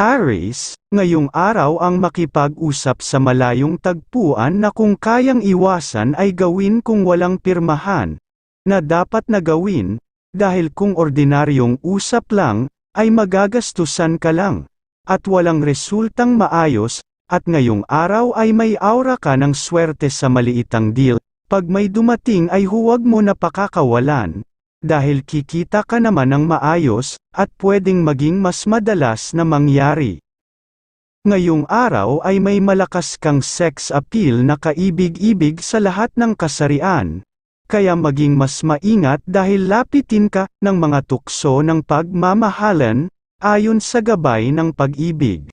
Aries, ngayong araw ang makipag-usap sa malayong tagpuan na kung kayang iwasan ay gawin kung walang pirmahan, na dapat na gawin, dahil kung ordinaryong usap lang, ay magagastusan ka lang, at walang resultang maayos, at ngayong araw ay may aura ka ng swerte sa maliitang deal, pag may dumating ay huwag mo na pakakawalan, dahil kikita ka naman ng maayos, at pwedeng maging mas madalas na mangyari. Ngayong araw ay may malakas kang sex appeal na kaibig-ibig sa lahat ng kasarian, kaya maging mas maingat dahil lapitin ka ng mga tukso ng pagmamahalan, ayon sa gabay ng pag-ibig.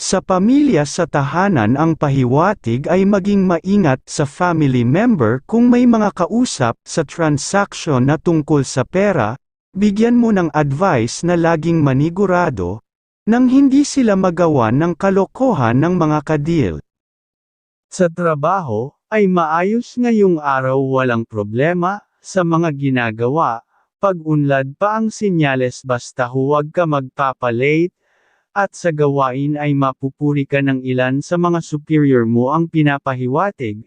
Sa pamilya sa tahanan ang pahiwatig ay maging maingat sa family member kung may mga kausap sa transaksyon na tungkol sa pera, bigyan mo ng advice na laging manigurado, nang hindi sila magawa ng kalokohan ng mga kadil. Sa trabaho, ay maayos ngayong araw walang problema, sa mga ginagawa, pag-unlad pa ang sinyales basta huwag ka magpapalate, at sa gawain ay mapupuri ka ng ilan sa mga superior mo ang pinapahiwatig.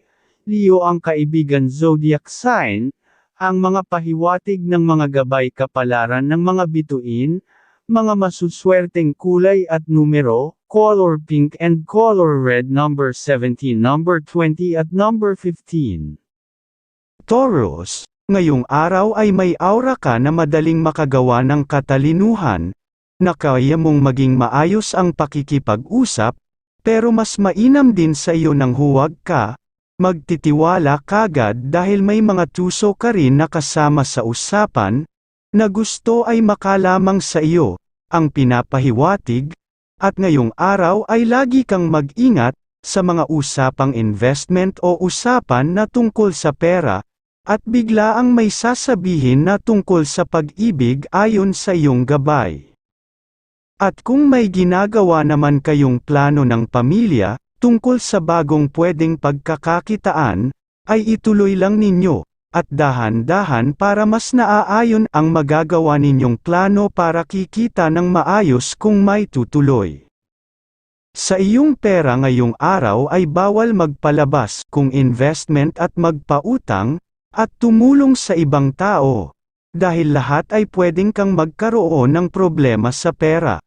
Leo ang kaibigan zodiac sign, ang mga pahiwatig ng mga gabay kapalaran ng mga bituin, mga masuswerteng kulay at numero, color pink and color red number 17, number 20 at number 15. Taurus, ngayong araw ay may aura ka na madaling makagawa ng katalinuhan, na kaya mong maging maayos ang pakikipag-usap, pero mas mainam din sa iyo nang huwag ka, magtitiwala kagad dahil may mga tuso ka rin na kasama sa usapan, na gusto ay makalamang sa iyo, ang pinapahiwatig, at ngayong araw ay lagi kang mag-ingat, sa mga usapang investment o usapan na tungkol sa pera, at bigla ang may sasabihin na tungkol sa pag-ibig ayon sa iyong gabay. At kung may ginagawa naman kayong plano ng pamilya, tungkol sa bagong pwedeng pagkakakitaan, ay ituloy lang ninyo, at dahan-dahan para mas naaayon ang magagawa ninyong plano para kikita ng maayos kung may tutuloy. Sa iyong pera ngayong araw ay bawal magpalabas kung investment at magpautang, at tumulong sa ibang tao, dahil lahat ay pwedeng kang magkaroon ng problema sa pera.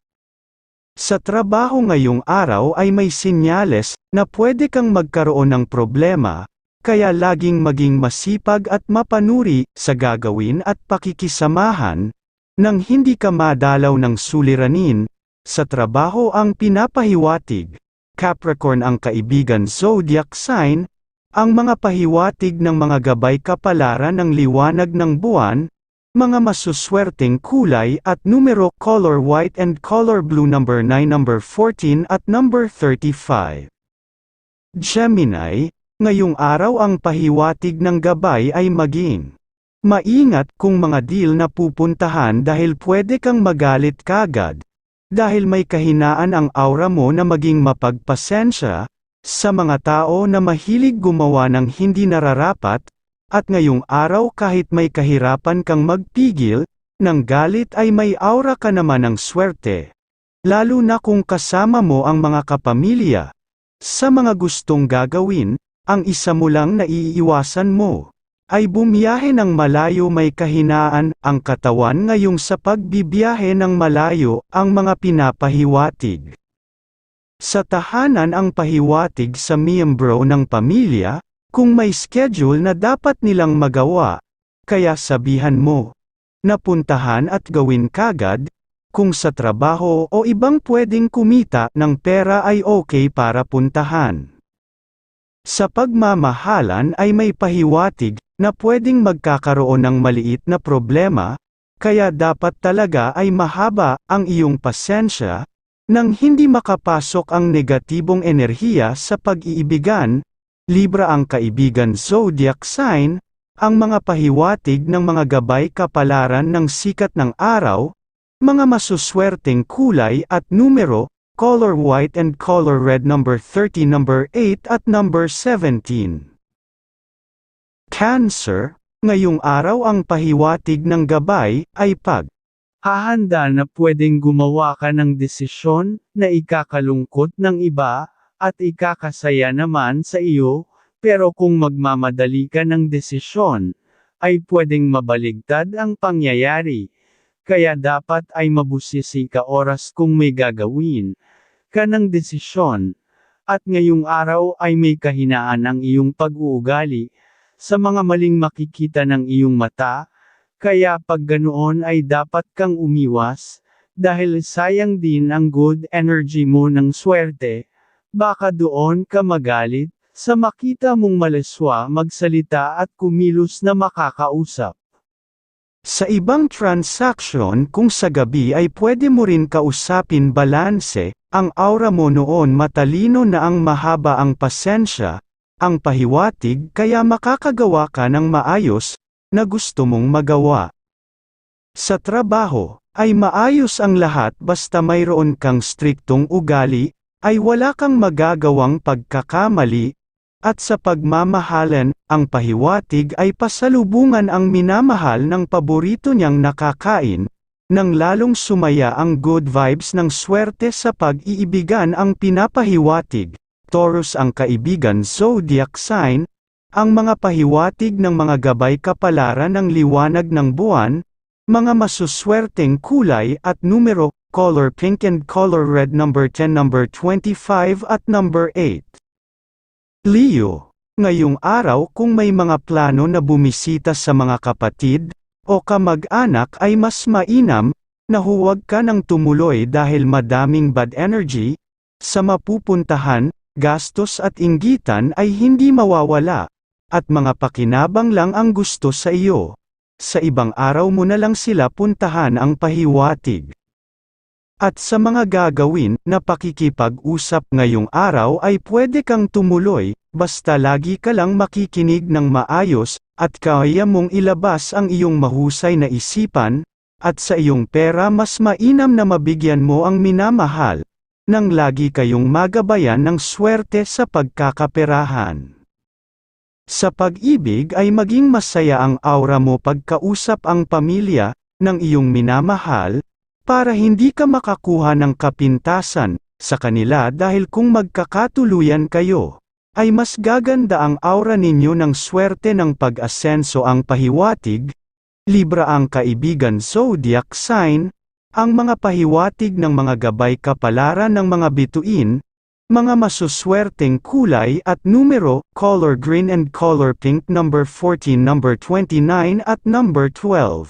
Sa trabaho ngayong araw ay may sinyales na pwede kang magkaroon ng problema, kaya laging maging masipag at mapanuri sa gagawin at pakikisamahan, nang hindi ka madalaw ng suliranin, sa trabaho ang pinapahiwatig. Capricorn ang kaibigan zodiac sign, ang mga pahiwatig ng mga gabay kapalaran ng liwanag ng buwan, mga masuswerteng kulay at numero color white and color blue number 9 number 14 at number 35. Gemini, ngayong araw ang pahiwatig ng gabay ay maging maingat kung mga deal na pupuntahan dahil pwede kang magalit kagad, dahil may kahinaan ang aura mo na maging mapagpasensya, sa mga tao na mahilig gumawa ng hindi nararapat, at ngayong araw kahit may kahirapan kang magpigil, ng galit ay may aura ka naman ng swerte. Lalo na kung kasama mo ang mga kapamilya. Sa mga gustong gagawin, ang isa mo lang na iiwasan mo ay bumiyahe ng malayo may kahinaan, ang katawan ngayong sa pagbibiyahe ng malayo, ang mga pinapahiwatig. Sa tahanan ang pahiwatig sa miyembro ng pamilya, kung may schedule na dapat nilang magawa, kaya sabihan mo, napuntahan at gawin kagad, kung sa trabaho o ibang pwedeng kumita ng pera ay okay para puntahan. Sa pagmamahalan ay may pahiwatig na pwedeng magkakaroon ng maliit na problema, kaya dapat talaga ay mahaba ang iyong pasensya, nang hindi makapasok ang negatibong enerhiya sa pag-iibigan, Libra ang kaibigan zodiac sign, ang mga pahiwatig ng mga gabay kapalaran ng sikat ng araw, mga masuswerteng kulay at numero, color white and color red number 30 number 8 at number 17. Cancer, ngayong araw ang pahiwatig ng gabay ay pag Hahanda na pwedeng gumawa ka ng desisyon na ikakalungkot ng iba at ikakasaya naman sa iyo, pero kung magmamadali ka ng desisyon, ay pwedeng mabaligtad ang pangyayari. Kaya dapat ay mabusisi ka oras kung may gagawin ka ng desisyon. At ngayong araw ay may kahinaan ang iyong pag-uugali, sa mga maling makikita ng iyong mata, kaya pag ganoon ay dapat kang umiwas, dahil sayang din ang good energy mo ng swerte, baka doon ka magalit, sa makita mong malaswa magsalita at kumilos na makakausap. Sa ibang transaction kung sa gabi ay pwede mo rin kausapin balanse, ang aura mo noon matalino na ang mahaba ang pasensya, ang pahiwatig kaya makakagawa ka ng maayos, na gusto mong magawa. Sa trabaho, ay maayos ang lahat basta mayroon kang striktong ugali, ay wala kang magagawang pagkakamali, at sa pagmamahalan, ang pahiwatig ay pasalubungan ang minamahal ng paborito niyang nakakain, nang lalong sumaya ang good vibes ng swerte sa pag-iibigan ang pinapahiwatig. Taurus ang kaibigan zodiac sign, ang mga pahiwatig ng mga gabay kapalaran ng liwanag ng buwan, mga masuswerteng kulay at numero, color pink and color red number 10 number 25 at number 8. Leo, ngayong araw kung may mga plano na bumisita sa mga kapatid, o kamag-anak ay mas mainam, na huwag ka nang tumuloy dahil madaming bad energy, sa mapupuntahan, gastos at inggitan ay hindi mawawala at mga pakinabang lang ang gusto sa iyo. Sa ibang araw mo na lang sila puntahan ang pahiwatig. At sa mga gagawin na pakikipag-usap ngayong araw ay pwede kang tumuloy, basta lagi ka lang makikinig ng maayos, at kaya mong ilabas ang iyong mahusay na isipan, at sa iyong pera mas mainam na mabigyan mo ang minamahal, nang lagi kayong magabayan ng swerte sa pagkakaperahan. Sa pag-ibig ay maging masaya ang aura mo pagkausap ang pamilya, ng iyong minamahal, para hindi ka makakuha ng kapintasan, sa kanila dahil kung magkakatuluyan kayo, ay mas gaganda ang aura ninyo ng swerte ng pag-asenso ang pahiwatig, Libra ang kaibigan zodiac sign, ang mga pahiwatig ng mga gabay kapalaran ng mga bituin, mga masuswerteng kulay at numero, color green and color pink number 14 number 29 at number 12.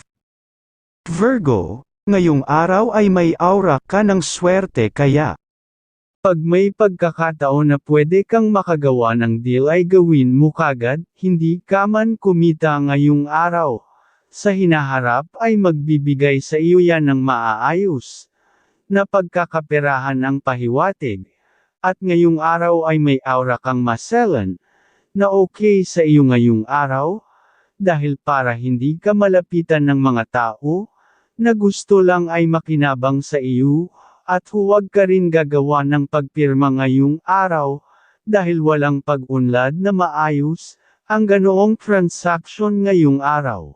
Virgo, ngayong araw ay may aura ka ng swerte kaya. Pag may pagkakataon na pwede kang makagawa ng deal ay gawin mo kagad, hindi ka man kumita ngayong araw. Sa hinaharap ay magbibigay sa iyo yan ng maaayos na pagkakaperahan ang pahiwatig. At ngayong araw ay may aura kang maselan, na okay sa iyo ngayong araw, dahil para hindi ka malapitan ng mga tao, na gusto lang ay makinabang sa iyo, at huwag ka rin gagawa ng pagpirma ngayong araw, dahil walang pag-unlad na maayos, ang ganoong transaction ngayong araw.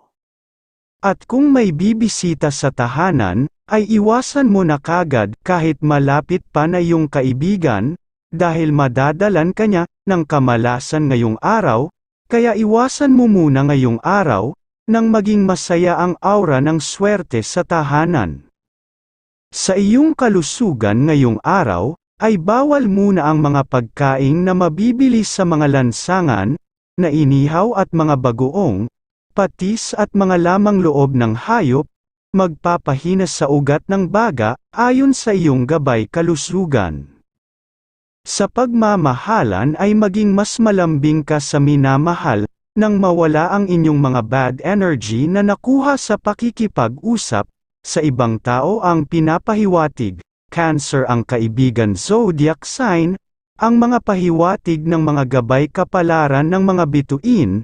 At kung may bibisita sa tahanan, ay iwasan mo na kagad kahit malapit pa na yung kaibigan, dahil madadalan ka niya ng kamalasan ngayong araw, kaya iwasan mo muna ngayong araw, nang maging masaya ang aura ng swerte sa tahanan. Sa iyong kalusugan ngayong araw, ay bawal muna ang mga pagkain na mabibili sa mga lansangan, na inihaw at mga bagoong, patis at mga lamang loob ng hayop, magpapahina sa ugat ng baga, ayon sa iyong gabay kalusugan. Sa pagmamahalan ay maging mas malambing ka sa minamahal, nang mawala ang inyong mga bad energy na nakuha sa pakikipag-usap, sa ibang tao ang pinapahiwatig, Cancer ang kaibigan zodiac sign, ang mga pahiwatig ng mga gabay kapalaran ng mga bituin,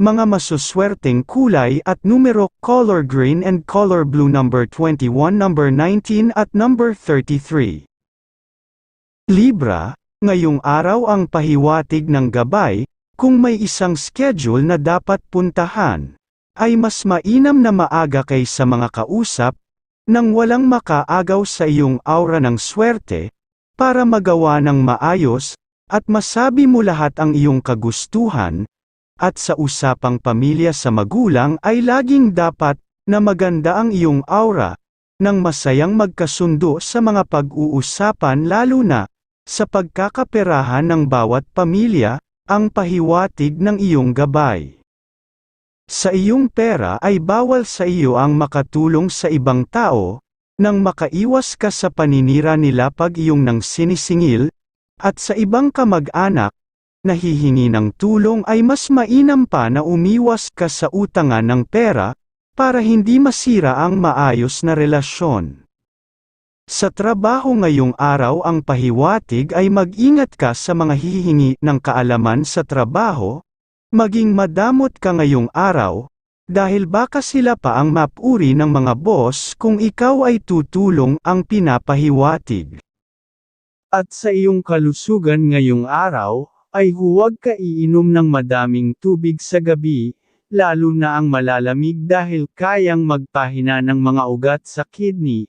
mga masuswerteng kulay at numero, color green and color blue number 21 number 19 at number 33. Libra, ngayong araw ang pahiwatig ng gabay, kung may isang schedule na dapat puntahan, ay mas mainam na maaga kay sa mga kausap, nang walang makaagaw sa iyong aura ng swerte, para magawa ng maayos, at masabi mo lahat ang iyong kagustuhan, at sa usapang pamilya sa magulang ay laging dapat, na maganda ang iyong aura, nang masayang magkasundo sa mga pag-uusapan lalo na, sa pagkakaperahan ng bawat pamilya, ang pahiwatig ng iyong gabay. Sa iyong pera ay bawal sa iyo ang makatulong sa ibang tao, nang makaiwas ka sa paninira nila pag iyong nang sinisingil, at sa ibang kamag-anak, nahihingi ng tulong ay mas mainam pa na umiwas ka sa utangan ng pera, para hindi masira ang maayos na relasyon. Sa trabaho ngayong araw ang pahiwatig ay mag-ingat ka sa mga hihingi ng kaalaman sa trabaho, maging madamot ka ngayong araw, dahil baka sila pa ang mapuri ng mga boss kung ikaw ay tutulong ang pinapahiwatig. At sa iyong kalusugan ngayong araw, ay huwag ka iinom ng madaming tubig sa gabi, lalo na ang malalamig dahil kayang magpahina ng mga ugat sa kidney,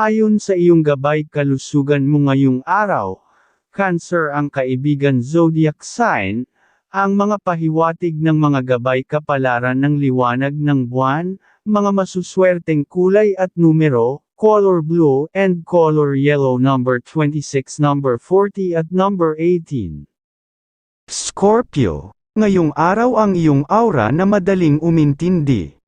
ayon sa iyong gabay kalusugan mo ngayong araw. Cancer ang kaibigan zodiac sign, ang mga pahiwatig ng mga gabay kapalaran ng liwanag ng buwan, mga masuswerteng kulay at numero, color blue and color yellow number 26 number 40 at number 18. Scorpio, ngayong araw ang iyong aura na madaling umintindi.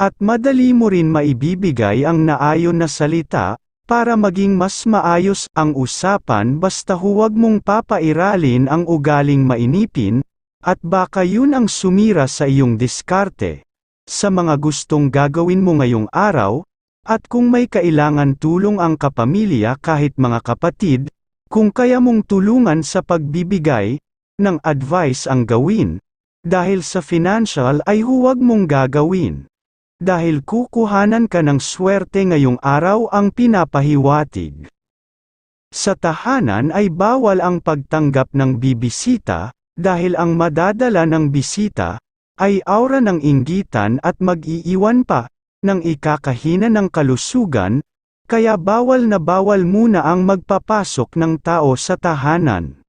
At madali mo rin maibibigay ang naayon na salita, para maging mas maayos ang usapan basta huwag mong papairalin ang ugaling mainipin, at baka yun ang sumira sa iyong diskarte. Sa mga gustong gagawin mo ngayong araw, at kung may kailangan tulong ang kapamilya kahit mga kapatid, kung kaya mong tulungan sa pagbibigay, ng advice ang gawin. Dahil sa financial ay huwag mong gagawin. Dahil kukuhanan ka ng swerte ngayong araw ang pinapahiwatig. Sa tahanan ay bawal ang pagtanggap ng bibisita, dahil ang madadala ng bisita, ay aura ng inggitan at mag-iiwan pa, ng ikakahina ng kalusugan, kaya bawal na bawal muna ang magpapasok ng tao sa tahanan.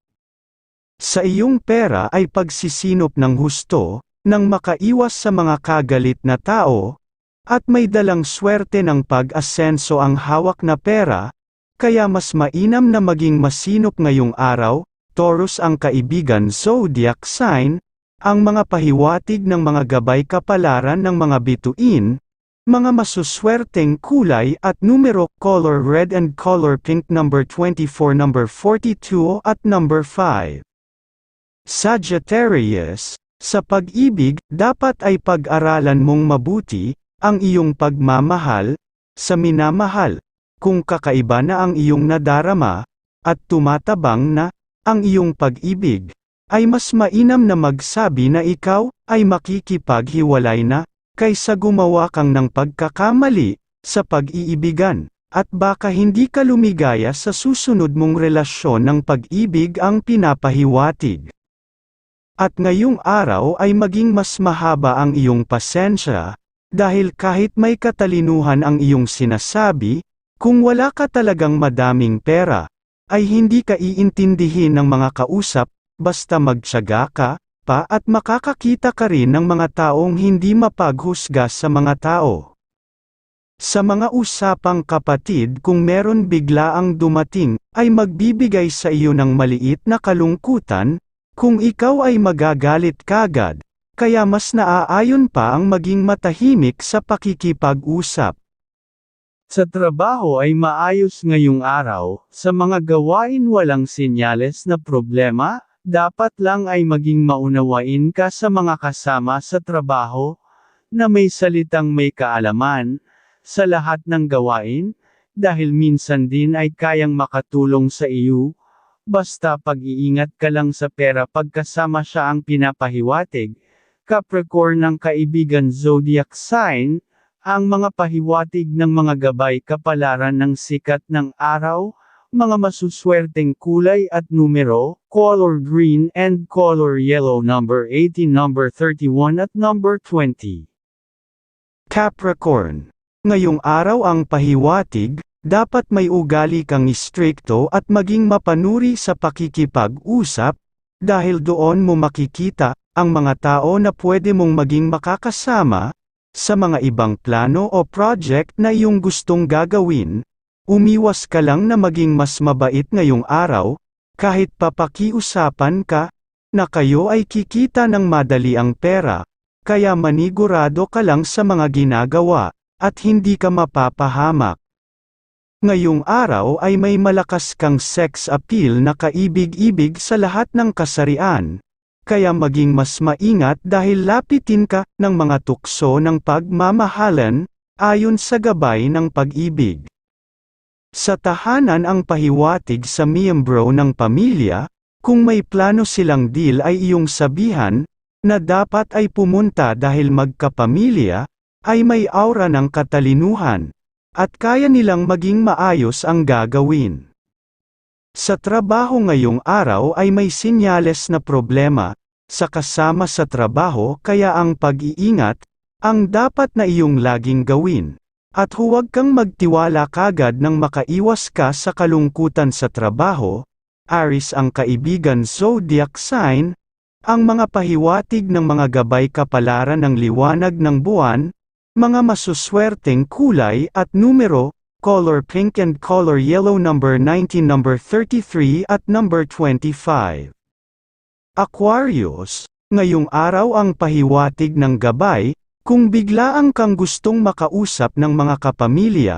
Sa iyong pera ay pagsisinop ng husto, nang makaiwas sa mga kagalit na tao, at may dalang swerte ng pag-asenso ang hawak na pera, kaya mas mainam na maging masinop ngayong araw, Taurus ang kaibigan zodiac sign, ang mga pahiwatig ng mga gabay kapalaran ng mga bituin, mga masuswerteng kulay at numero color red and color pink number 24 number 42 at number 5. Sagittarius, sa pag-ibig, dapat ay pag-aralan mong mabuti, ang iyong pagmamahal, sa minamahal, kung kakaiba na ang iyong nadarama, at tumatabang na, ang iyong pag-ibig, ay mas mainam na magsabi na ikaw, ay makikipaghiwalay na, kaysa gumawa kang ng pagkakamali, sa pag-iibigan, at baka hindi ka lumigaya sa susunod mong relasyon ng pag-ibig ang pinapahiwatig. At ngayong araw ay maging mas mahaba ang iyong pasensya, dahil kahit may katalinuhan ang iyong sinasabi, kung wala ka talagang madaming pera, ay hindi ka iintindihin ng mga kausap, basta magtyaga ka, pa at makakakita ka rin ng mga taong hindi mapaghusga sa mga tao. Sa mga usapang kapatid kung meron bigla ang dumating, ay magbibigay sa iyo ng maliit na kalungkutan, kung ikaw ay magagalit kagad, kaya mas naaayon pa ang maging matahimik sa pakikipag-usap. Sa trabaho ay maayos ngayong araw, sa mga gawain walang senyales na problema, dapat lang ay maging maunawain ka sa mga kasama sa trabaho, na may salitang may kaalaman, sa lahat ng gawain, dahil minsan din ay kayang makatulong sa iyo, basta pag-iingat ka lang sa pera pagkasama siya ang pinapahiwatig, Capricorn ng kaibigan zodiac sign, ang mga pahiwatig ng mga gabay kapalaran ng sikat ng araw, mga masuswerteng kulay at numero, color green and color yellow number 18 number 31 at number 20. Capricorn, Ngayong araw ang pahiwatig, dapat may ugali kang istrikto at maging mapanuri sa pakikipag-usap, dahil doon mo makikita, ang mga tao na pwede mong maging makakasama, sa mga ibang plano o project na iyong gustong gagawin, umiwas ka lang na maging mas mabait ngayong araw, kahit papakiusapan ka, na kayo ay kikita ng madali ang pera, kaya manigurado ka lang sa mga ginagawa, at hindi ka mapapahamak. Ngayong araw ay may malakas kang sex appeal na kaibig-ibig sa lahat ng kasarian, kaya maging mas maingat dahil lapitin ka ng mga tukso ng pagmamahalan, ayon sa gabay ng pag-ibig. Sa tahanan ang pahiwatig sa miyembro ng pamilya, kung may plano silang deal ay iyong sabihan, na dapat ay pumunta dahil magkapamilya, ay may aura ng katalinuhan, at kaya nilang maging maayos ang gagawin. Sa trabaho ngayong araw ay may sinyales na problema, sa kasama sa trabaho kaya ang pag-iingat, ang dapat na iyong laging gawin. At huwag kang magtiwala kagad nang makaiwas ka sa kalungkutan sa trabaho, Aris ang kaibigan zodiac sign, ang mga pahiwatig ng mga gabay kapalaran ng liwanag ng buwan, mga masuswerteng kulay at numero, color pink and color yellow number 19 number 33 at number 25. Aquarius, ngayong araw ang pahiwatig ng gabay, kung biglaan kang gustong makausap ng mga kapamilya,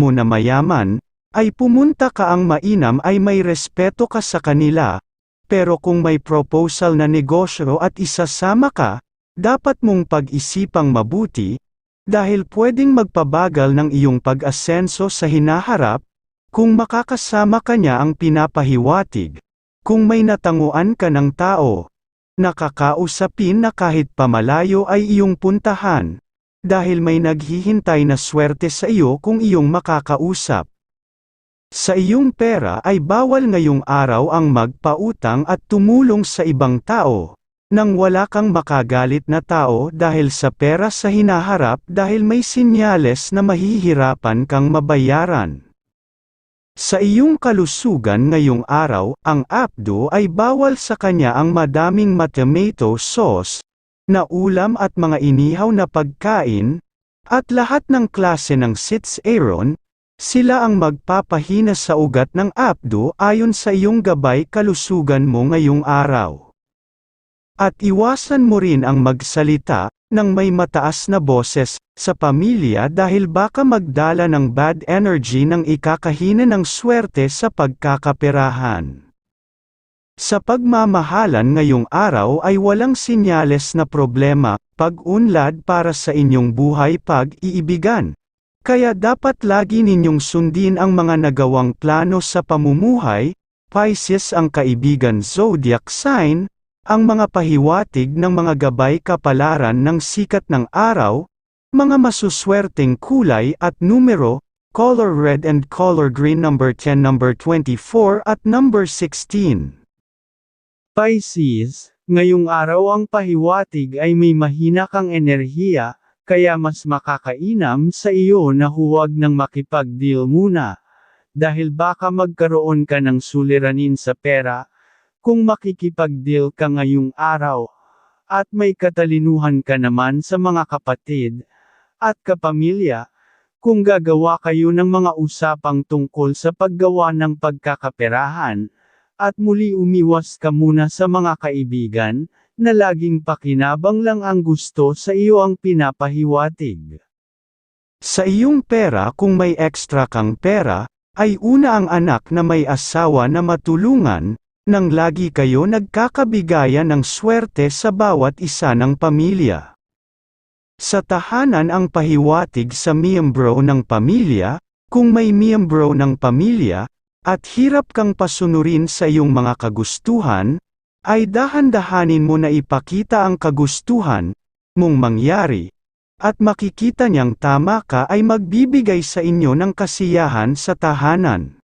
mo na mayaman, ay pumunta ka ang mainam ay may respeto ka sa kanila, pero kung may proposal na negosyo at isasama ka, dapat mong pag-isipang mabuti, dahil pwedeng magpabagal ng iyong pag-asenso sa hinaharap, kung makakasama ka niya ang pinapahiwatig, kung may natanguan ka ng tao, nakakausapin na kahit pamalayo ay iyong puntahan, dahil may naghihintay na swerte sa iyo kung iyong makakausap. Sa iyong pera ay bawal ngayong araw ang magpautang at tumulong sa ibang tao, nang wala kang makagalit na tao dahil sa pera sa hinaharap dahil may sinyales na mahihirapan kang mabayaran. Sa iyong kalusugan ngayong araw, ang apdo ay bawal sa kanya ang madaming tomato sauce, na ulam at mga inihaw na pagkain, at lahat ng klase ng sits aaron, sila ang magpapahina sa ugat ng apdo ayon sa iyong gabay kalusugan mo ngayong araw. At iwasan mo rin ang magsalita, ng may mataas na boses, sa pamilya dahil baka magdala ng bad energy ng ikakahina ng swerte sa pagkakaperahan. Sa pagmamahalan ngayong araw ay walang sinyales na problema, pag-unlad para sa inyong buhay pag-iibigan. Kaya dapat lagi ninyong sundin ang mga nagawang plano sa pamumuhay, Pisces ang kaibigan zodiac sign, ang mga pahiwatig ng mga gabay kapalaran ng sikat ng araw, mga masuswerteng kulay at numero, color red and color green number 10 number 24 at number 16. Pisces, ngayong araw ang pahiwatig ay may mahina kang enerhiya, kaya mas makakainam sa iyo na huwag nang makipag-deal muna. Dahil baka magkaroon ka ng suliranin sa pera, kung makikipag-deal ka ngayong araw, at may katalinuhan ka naman sa mga kapatid, at kapamilya, kung gagawa kayo ng mga usapang tungkol sa paggawa ng pagkakaperahan, at muli umiwas ka muna sa mga kaibigan, na laging pakinabang lang ang gusto sa iyo ang pinapahiwatig. Sa iyong pera kung may extra kang pera, ay una ang anak na may asawa na matulungan, nang lagi kayo nagkakabigayan ng swerte sa bawat isa ng pamilya. Sa tahanan ang pahiwatig sa miyembro ng pamilya, kung may miyembro ng pamilya, at hirap kang pasunurin sa iyong mga kagustuhan, ay dahan-dahanin mo na ipakita ang kagustuhan mong mangyari, at makikita niyang tama ka ay magbibigay sa inyo ng kasiyahan sa tahanan.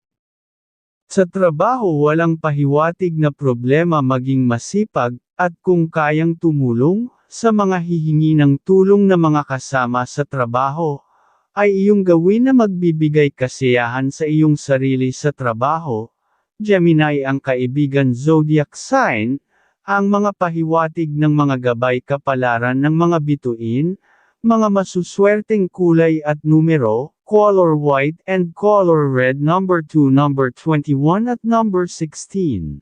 Sa trabaho walang pahiwatig na problema maging masipag, at kung kayang tumulong, sa mga hihingi ng tulong na mga kasama sa trabaho, ay iyong gawin na magbibigay kasiyahan sa iyong sarili sa trabaho. Gemini ang kaibigan zodiac sign, ang mga pahiwatig ng mga gabay kapalaran ng mga bituin, mga masuswerteng kulay at numero, color white and color red number 2 number 21 at number 16.